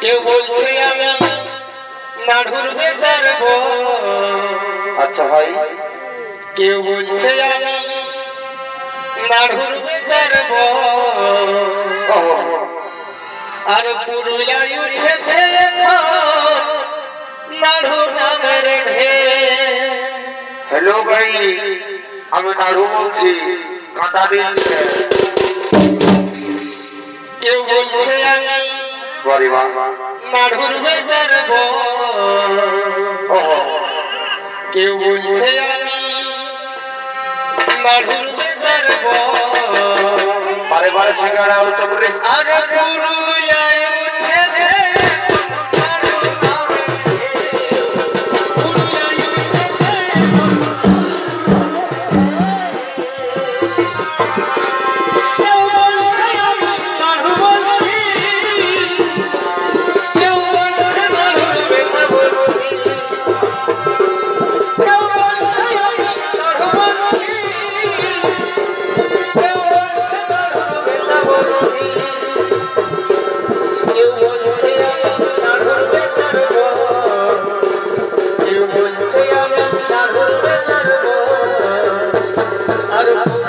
কেউ বলছে। আমি নাড়ুর আচ্ছা ভাই কেউ বলছে আর পুরুলিয়ায় উঠেছে নাড়ু নামের ঢের হ্যালো ভাই আমি নাড়ু বলছি কাঁটা দিন। কেউ বলছে আমি কেউ বলছে নাড়ুর বেতার গো বারে সিঙ্গারা চপড়ি আর পুরুলিয়ায় I don't know.